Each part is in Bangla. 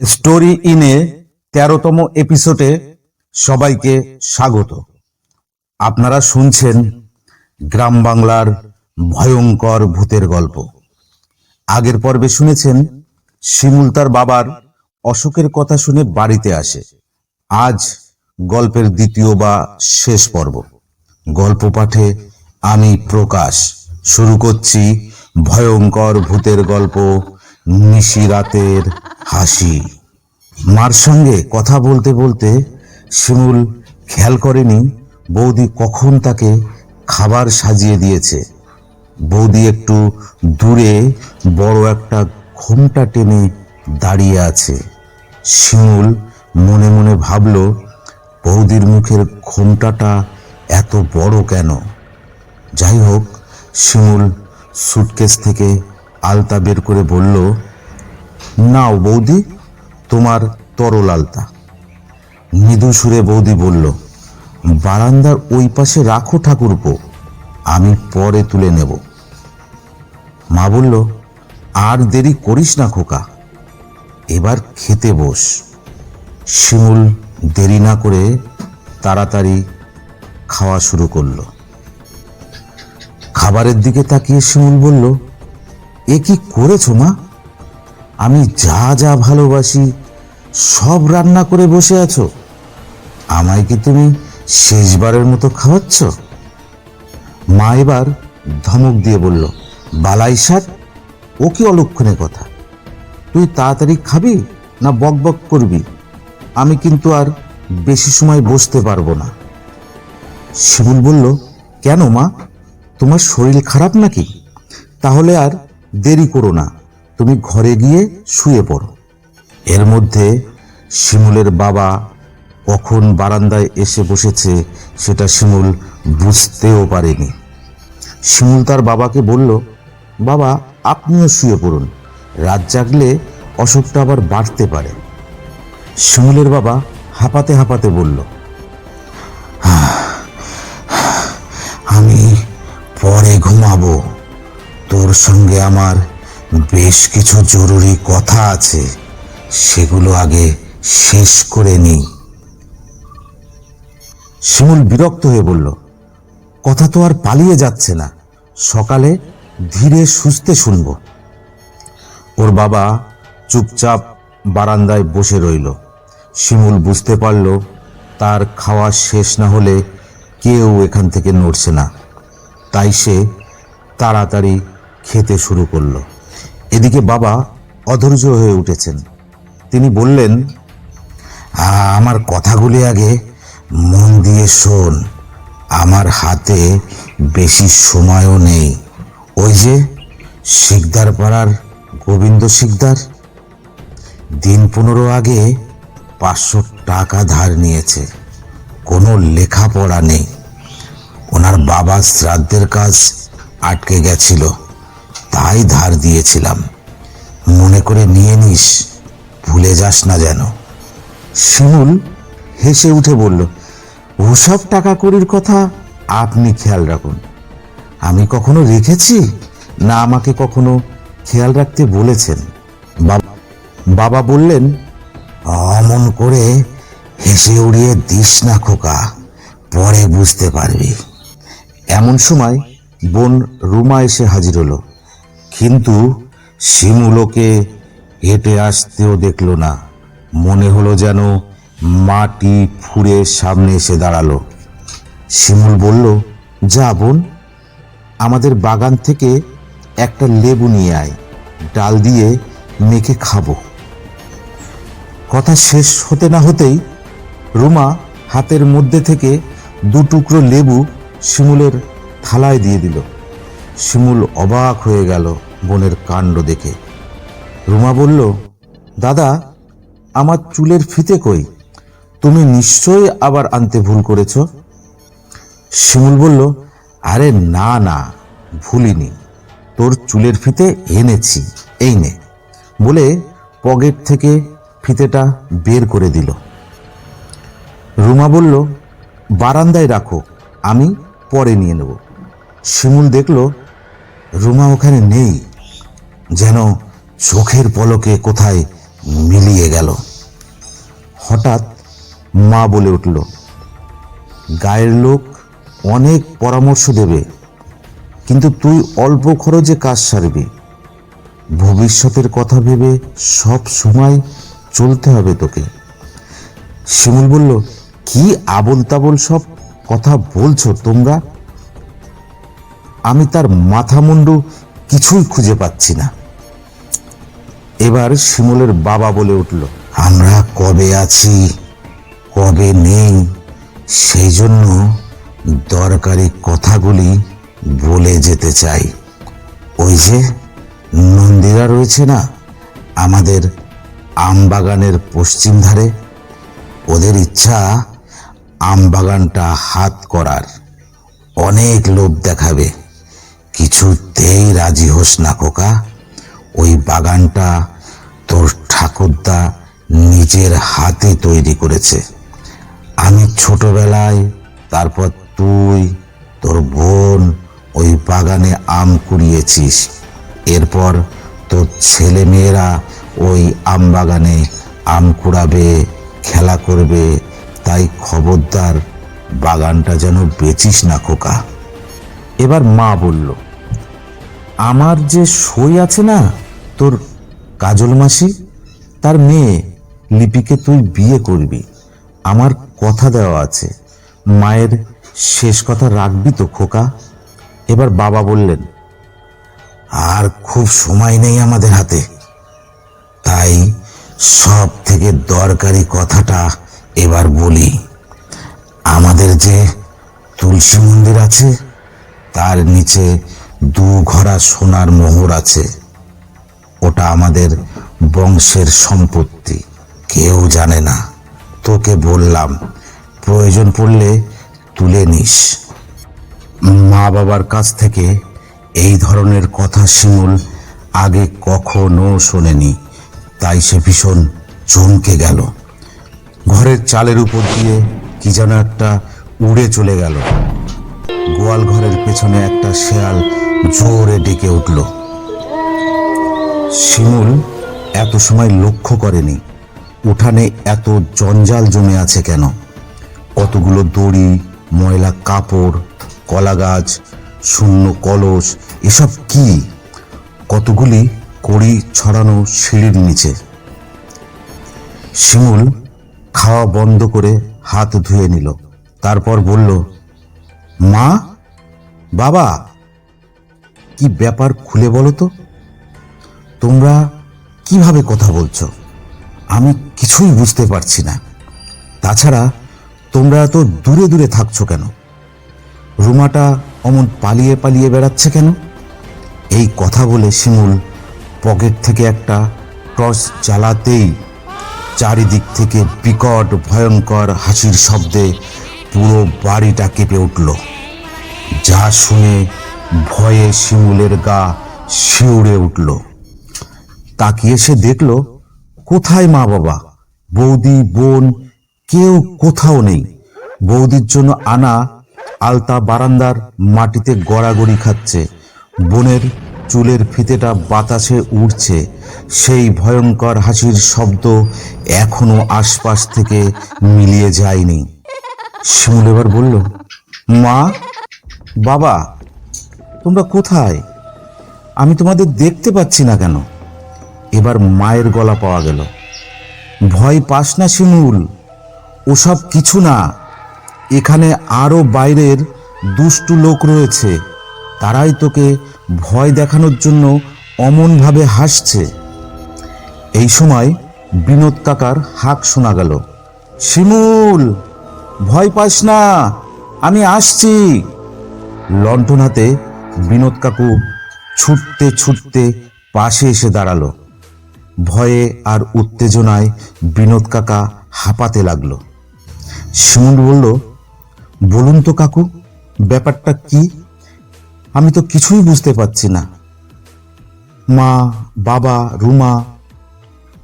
স্টোরি ইনে তেরোতম এপিসোডে সবাইকে স্বাগত। আপনারা শুনছেন গ্রাম বাংলার ভয়ঙ্কর ভূতের গল্প। আগের পর্বে শুনেছেন শিমুল তার বাবার অশোকের কথা শুনে বাড়িতে আসে। আজ গল্পের দ্বিতীয় বা শেষ পর্ব। গল্প পাঠে আমি প্রকাশ। শুরু করছি ভয়ঙ্কর ভূতের গল্প নিশি রাতের হাসি। মার সঙ্গে কথা বলতে বলতে শিমুল খেয়াল করেনি বৌদি কখন তাকে খাবার সাজিয়ে দিয়েছে। বৌদি একটু দূরে বড় একটা ঘোমটা টেনে দাঁড়িয়ে আছে। শিমুল মনে মনে ভাবল, বৌদির মুখের ঘোমটাটা এত বড় কেন? যাই হোক, শিমুল সুটকেস থেকে আলতা বের করে বলল, নাও বৌদি, তোমার তরল আলতা। মৃদু সুরে বৌদি বলল, বারান্দার ওই পাশে রাখো ঠাকুরপো, আমি পরে তুলে নেব। মা বলল, আর দেরি করিস না খোকা, এবার খেতে বস। শিমুল দেরি না করে তাড়াতাড়ি খাওয়া শুরু করল। খাবারের দিকে তাকিয়ে শিমুল বলল এ কি করেছ মা? আমি যা যা ভালোবাসি, সব রান্না করে বসে আছো। আমায় কি তুমি শেষবারের মতো খাওয়াচ্ছ? মা এবার ধমক দিয়ে বলল, বালাই সার ও কি অলক্ষণে কথা? তুই তাড়াতাড়ি খাবি না বক বক করবি? আমি কিন্তু আর বেশি সময় বসতে পারব না। শিমুল বলল, কেন মা? তোমার শরীর খারাপ নাকি? তাহলে আর দেরি করো না, তুমি ঘরে গিয়ে শুয়ে পড়ো। এর মধ্যে শিমুলের বাবা কখন বারান্দায় এসে বসেছে, সেটা শিমুল বুঝতেও পারেনি। শিমুল তার বাবাকে বলল, বাবা, আপনিও শুয়ে পড়ুন, রাত জাগলে অসুখটা আবার বাড়তে পারে। শিমুলের বাবা হাঁপাতে হাঁপাতে বলল আমি পরে ঘুমাবো। তোর সঙ্গে আমার বেশ কিছু জরুরি কথা আছে। সেগুলো আগে শেষ করে নিই শিমুল বিরক্ত হয়ে বলল, কথা তো আর পালিয়ে যাচ্ছে না। সকালে ধীরে সুস্থে শুনব। ওর বাবা চুপচাপ বারান্দায় বসে রইল। শিমুল বুঝতে পারল, তার খাওয়া শেষ না হলে কেউ এখান থেকে নড়ছে না। তাই সে তাড়াতাড়ি খেতে শুরু করল। এদিকে বাবা অধৈর্য হয়ে উঠেছেন। তিনি বললেন আমার কথাগুলি আগে মন দিয়ে শোন। আমার হাতে বেশি সময়ও নেই। ওই যে শিকদার পাড়ার গোবিন্দ শিকদার, দিন পনেরো আগে পাঁচশো টাকা ধার নিয়েছে। কোনো লেখাপড়া নেই। ওনার বাবা শ্রাদ্ধের কাজ আটকে গেছিল। তাই ধার দিয়েছিলাম। মনে করে নিয়ে নিস, ভুলে যাস না যেন। শিমুল হেসে উঠে বলল, ওসব টাকা কড়ির কথা আপনি খেয়াল রাখুন। আমি কখনো রেখেছি না আমাকে কখনো খেয়াল রাখতে বলেছেন? বাবা- বাবা বললেন, অমন করে হেসে উড়িয়ে দিস না খোকা, পরে বুঝতে পারবি। এমন সময় বোন রুমা এসে হাজির হলো। কিন্তু শিমুলোকে হেঁটে আসতেও দেখল না। মনে হলো যেন মাটি ফুঁড়ে সামনে এসে দাঁড়াল। শিমুল বলল, যা বোন, আমাদের বাগান থেকে একটা লেবু নিয়ে আয়, ডাল দিয়ে মেখে খাব। কথা শেষ হতে না হতেই রুমা হাতের মধ্যে থেকে দু টুকরো লেবু শিমুলের থালায় দিয়ে দিল। শিমুল অবাক হয়ে গেল বোনের কাণ্ড দেখে। রুমা বলল, দাদা, আমার চুলের ফিতে কই? তুমি নিশ্চয়ই আবার আনতে ভুল করেছ? শিমুল বলল, আরে না না, ভুলিনি। তোর চুলের ফিতে এনেছি, এই নে। বলে পকেট থেকে ফিতেটা বের করে দিল। রুমা বলল, বারান্দায় রাখো, আমি পরে নিয়ে নেব। শিমুল দেখল রুমা ওখানে নেই। যেন চোখের পলকে কোথায় মিলিয়ে গেল। হঠাৎ মা বলে উঠল, গায়ের লোক অনেক পরামর্শ দেবে, কিন্তু তুই অল্প খরচে কাজ সারবি। ভবিষ্যতের কথা ভেবে সব সময় চলতে হবে তোকে। শিমুল বলল, কি আবল তাবল সব কথা বলছো তোমরা? আমি তার মাথা মুন্ডু কিছুই খুঁজে পাচ্ছি না। এবার শিমুলের বাবা বলে উঠল, আমরা কবে আছি? কবে নেই? সেই জন্য দরকারি কথাগুলি বলে যেতে চাই। ওই যে নন্দীরা রয়েছে না, আমাদের আমবাগানের পশ্চিম ধারে? ওদের ইচ্ছা আমবাগানটা হাত করার। অনেক লোভ দেখাবে। কিছুতেই রাজি হোস না, খোকা। ওই বাগানটা তোর ঠাকুরদা নিজের হাতে তৈরি করেছে। আমি ছোটবেলায়, তারপর তুই, তোর বোন ওই বাগানে আম কুড়িয়েছিস। এরপর তোর ছেলে মেয়েরা ওই আম বাগানে আম কুড়াবে, খেলা করবে। তাই খবরদার বাগানটা যেন বেচিস না, খোকা। এবার মা বলল আমার যে সই আছে না, তোর কাজল মাসি, তার মেয়ে লিপিকে তুই বিয়ে করবি। আমার কথা দেওয়া আছে। মায়ের শেষ কথা রাখবি তো খোকা। এবার বাবা বললেন, আর খুব সময় নেই আমাদের হাতে। তাই সব থেকে দরকারি কথাটা এবার বলি। আমাদের যে তুলসী মন্দির আছে, তার নিচে দু ঘরা সোনার মোহর আছে। ওটা আমাদের বংশের সম্পত্তি। কেউ জানে না। তোকে বললাম, প্রয়োজন পড়লে তুলে নিস। মা বাবার কাছ থেকে এই ধরনের কথা শিমুল আগে কখনো শোনেনি। তাই সে ভীষণ চমকে গেল। ঘরের চালের উপর দিয়ে কি যেন একটা উড়ে চলে গেল। গোয়াল ঘরের পেছনে একটা শেয়াল জোরে ডেকে উঠল। শিমুল এত সময় লক্ষ্য করেনি, উঠানে এত জঞ্জাল জমে আছে কেন? কতগুলো দড়ি, ময়লা কাপড় কলা গাছ শূন্য কলস, এসব কি? কতগুলি কড়ি ছড়ানো সিঁড়ির নিচে। শিমুল খাওয়া বন্ধ করে হাত ধুয়ে নিল, তারপর বলল, মা, বাবা কি ব্যাপার খুলে বলো তো? তোমরা কীভাবে কথা বলছো? আমি কিছুই বুঝতে পারছি না। তাছাড়া তোমরা এত দূরে দূরে থাকছো কেন? রুমাটা অমন পালিয়ে পালিয়ে বেড়াচ্ছে কেন? এই কথা বলে শিমুল পকেট থেকে একটা টর্চ জ্বালাতেই চারিদিক থেকে বিকট, ভয়ঙ্কর হাসির শব্দে পুরো বাড়িটা কেঁপে উঠল। যা শুনে ভয়ে শিমুলের গা শিউড়ে উঠল। তাকিয়ে সে দেখল, কোথায় মা বাবা? বৌদি, বোন, কেউ কোথাও নেই। বৌদির জন্য আনা আলতা বারান্দার মাটিতে গড়াগড়ি খাচ্ছে। বোনের চুলের ফিতেটা বাতাসে উড়ছে। সেই ভয়ঙ্কর হাসির শব্দ এখনও আশপাশ থেকে মিলিয়ে যায়নি। শিমুল এবার বলল, মা, বাবা তোমরা কোথায়? আমি তোমাদের দেখতে পাচ্ছি না কেন? এবার মায়ের গলা পাওয়া গেল। ভয় পাস না শিমুল, ওসব কিছু না। এখানে আরও বাইরের দুষ্টু লোক রয়েছে। তারাই তোকে ভয় দেখানোর জন্য অমনভাবে হাসছে। এই সময় বিনোদ কাকার হাক শোনা গেল। শিমুল, ভয় পাস না, আমি আসছি। লণ্ঠন হাতে বিনোদ কাকু ছুটতে ছুটতে পাশে এসে দাঁড়াল। ভয়ে আর উত্তেজনায় বিনোদ কাকা হাঁপাতে লাগল। শিমুল বলল, বলুন তো কাকু, ব্যাপারটা কি? আমি তো কিছুই বুঝতে পারছি না। মা, বাবা, রুমা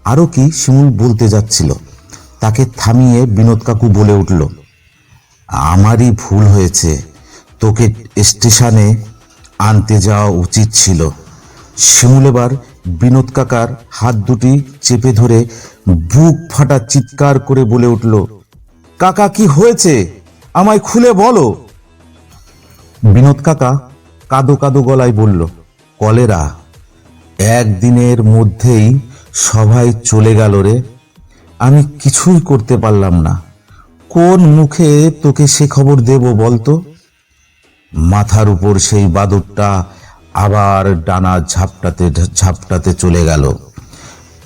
আরও কি? শিমুল বলতে যাচ্ছিল। তাকে থামিয়ে বিনোদ কাকু বলে উঠল, আমারই ভুল হয়েছে। তোকে স্টেশনে আনতে যাওয়া উচিত ছিল। শিমুল এবার বিনোদ কাকার হাত দুটি চেপে ধরে বুক ফাটা চিৎকার করে বলে উঠল, কাকা, কি হয়েছে? আমায় খুলে বলো। বিনোদ কাকা কাদো কাদো গলায় বলল, কলেরা, একদিনের মধ্যেই সবাই চলে গেল রে। আমি কিছুই করতে পারলাম না। কোন মুখে তোকে সে খবর দেব বলতো? মাথার উপর সেই বাদুরটা আবার ডানা ঝাপটাতে ঝাপটাতে চলে গেল।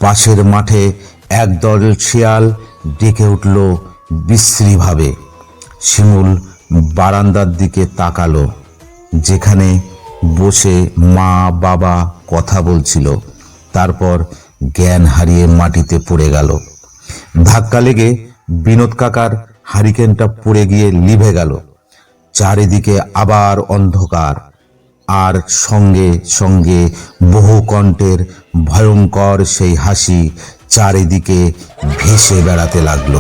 পাশের মাঠে একদল শিয়াল ডেকে উঠল বিশ্রীভাবে। শিমুল বারান্দার দিকে তাকালো, যেখানে বসে মা, বাবা কথা বলছিল। তারপর জ্ঞান হারিয়ে মাটিতে পড়ে গেল। ধাক্কা লেগে বিনোদ কাকার হারিকেনটা পড়ে গিয়ে লিভে গেল। চারিদিকে আবার অন্ধকার। আর সঙ্গে সঙ্গে বহু কণ্ঠের ভয়ঙ্কর সেই হাসি চারিদিকে ভেসে বেড়াতে লাগল।